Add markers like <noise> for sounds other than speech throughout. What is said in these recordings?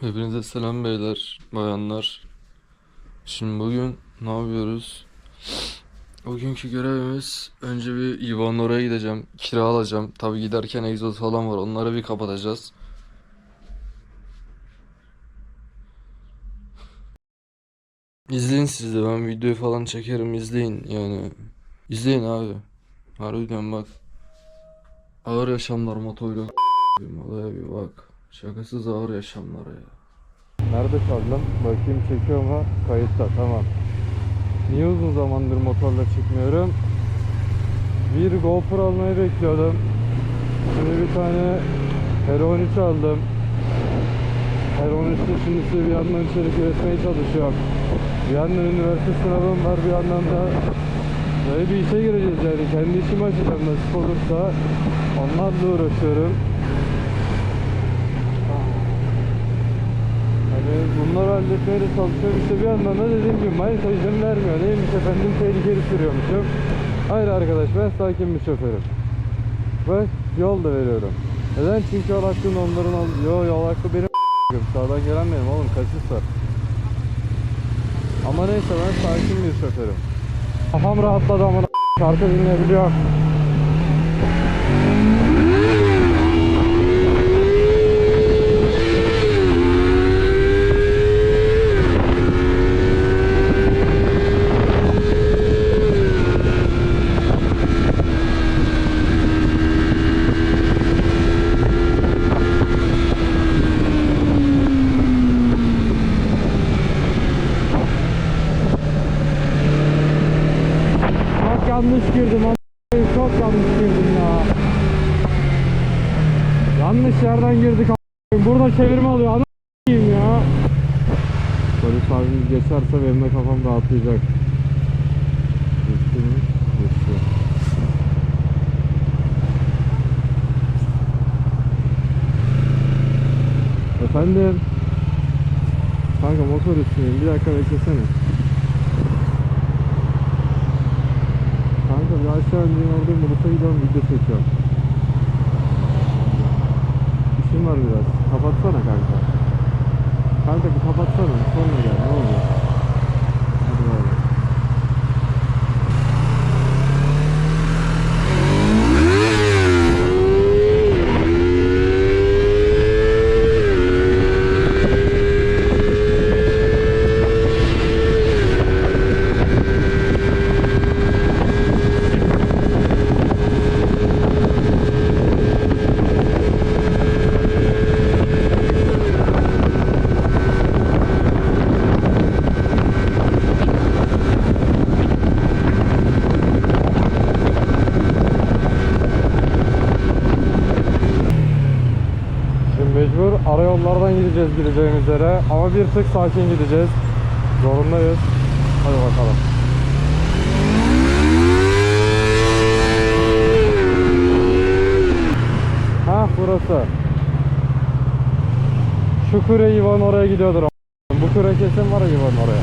Hepinize selam beyler, bayanlar. Şimdi bugün ne yapıyoruz? Bugünkü görevimiz önce bir Ivan oraya gideceğim, kira alacağım. Tabii giderken egzoz falan var, onları bir kapatacağız. İzleyin siz de ben videoyu falan çekerim izleyin yani. İzleyin abi. Harbiden bak. Ağır yaşamlar motorla olaya bir bak. Şakasız ağır yaşamlar ya. Nerede çaldım? Bakayım çekiyor mu? Kayıtta tamam. Niye uzun zamandır motorla çıkmıyorum? Bir GoPro almayı bekliyordum. Şimdi bir tane Hero 13 aldım. Hero 13'te şimdi bir yandan içerik üretmeye çalışıyorum. Bir yandan üniversite sınavım var bir yandan da böyle bir işe gireceğiz yani. Kendi işimi açacağım nasip olursa. Onlarla uğraşıyorum. Hani bunları halletmeye çalışıyorum. İşte bir yandan da dediğim gibi manita izin vermiyor. Neymiş efendim tehlikeli sürüyormuşum. Hayır arkadaş ben sakin bir şoförüm. Ve yol da veriyorum. Neden? Çünkü yol hakkını onların al... Yo yol hakkı benim Sağdan gelen benim oğlum kaçış. Ama neyse ben sakin bir şoförüm. Kafam rahatladı ama şarkı dinleyebiliyorum. Çok yanlış girdim a**ayım, çok yanlış girdim ya. Yanlış yerden girdik a**ayım. Burada çevirme alıyor ana a**ayım ya. Polis abimiz geçerse benim de kafam rahatlayacak. Geçti mi? Geçti. Efendim? Kanka motor üstündeyim. Bir dakika beklesene. Bir aşağı ineyim oradayım Bulut'a gidiyorum video çekiyorum. İşim var biraz. Kapatsana kanka. Kanka bir kapatsana. Sonra gel ne olur. Hadi bay bay. Şimdi mecbur ara yollardan gideceğiz gideceğimiz yere ama bir tık sakin gideceğiz. Zorundayız. Hadi bakalım. Ha burası. Şu küre Ivan oraya gidiyordur. Bu küre kesin var Ivan oraya.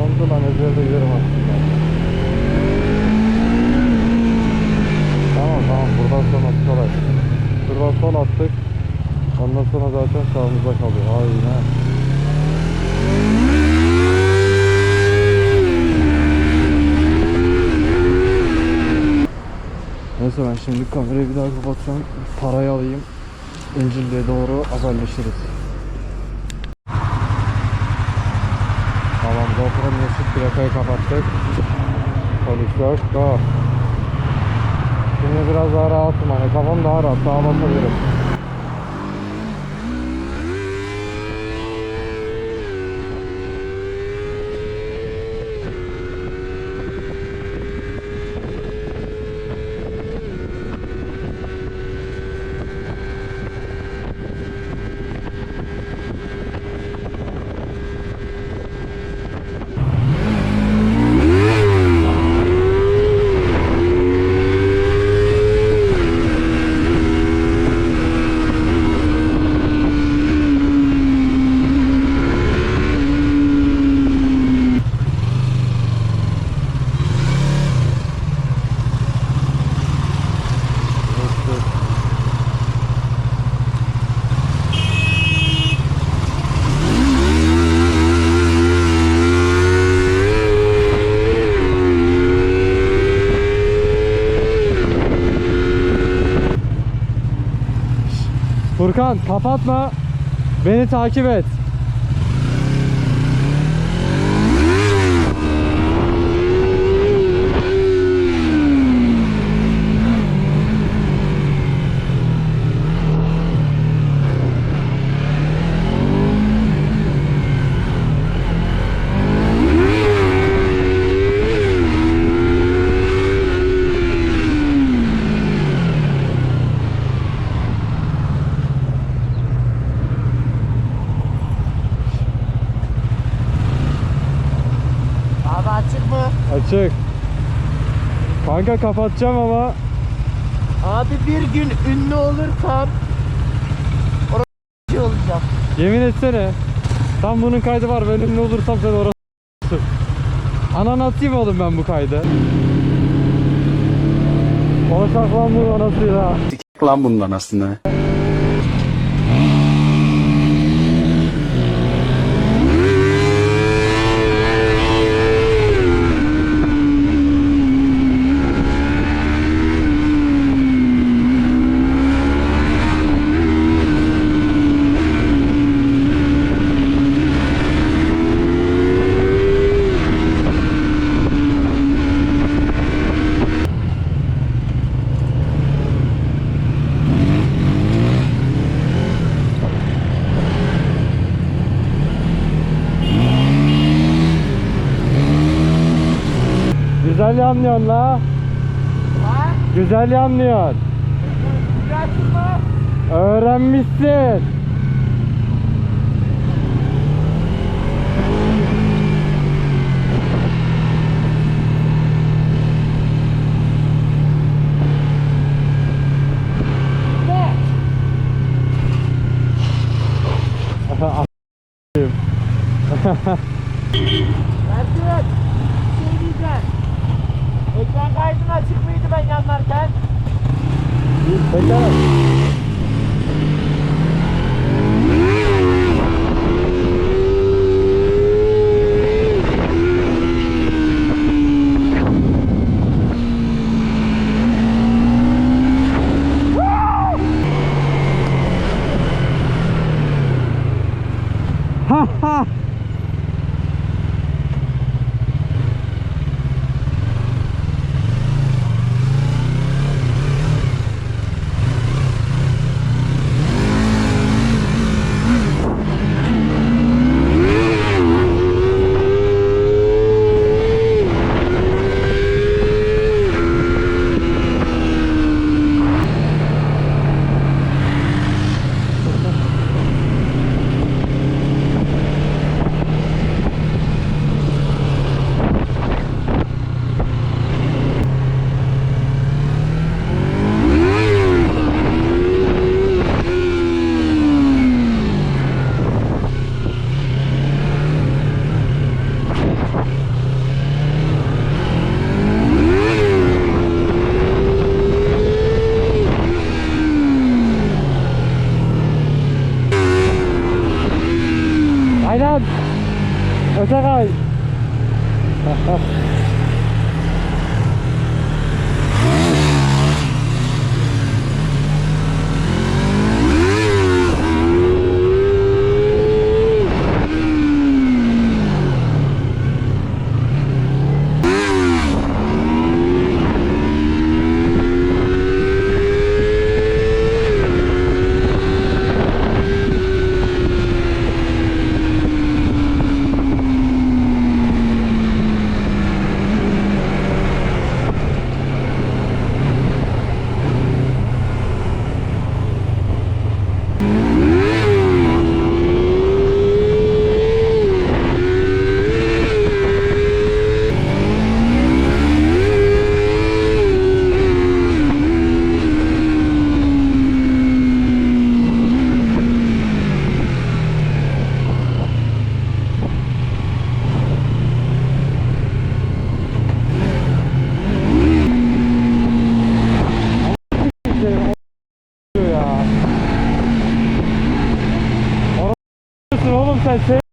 Oldu lan ezberde giderim aslında. Tamam tamam buradan sonra kolay. Şuradan sol attık. Ondan sonra zaten sağımızda kalıyor. Aynen. Neyse ben şimdi kamerayı bir daha kapatsam parayı alayım. İncil'e doğru haberleşiriz. Tamam GoPro'nun plakayı kapattık. Polis yok. Go. Şimdi biraz daha rahatım hani kafam daha rahat sağa basabilirim. Furkan kapatma. Beni takip et. Abi açık mı? Açık. Kanka kapatacağım ama Abi bir gün ünlü olursam orası olacağım. yemin etsene. Tam bunun kaydı var. Ben ünlü olursam sen orası. Anan atayım oğlum ben bu kaydı. O saklandı anasıyla. lan bundan aslında. Güzel yanlıyorsun la. Ha? Güzel yanlıyorsun. Öğrenmişsin. Şey diyeceğim. <laughs> Ekran kaydın açık mıydı ben yanlarken? Ha давай. Ха-ха. Orası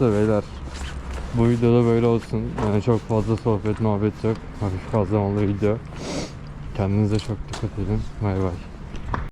Neyse beyler. Bu videoda böyle olsun. Yani çok fazla sohbet muhabbet yok. Hafif kazlamalı video. Kendinize çok dikkat edin. Bay bay.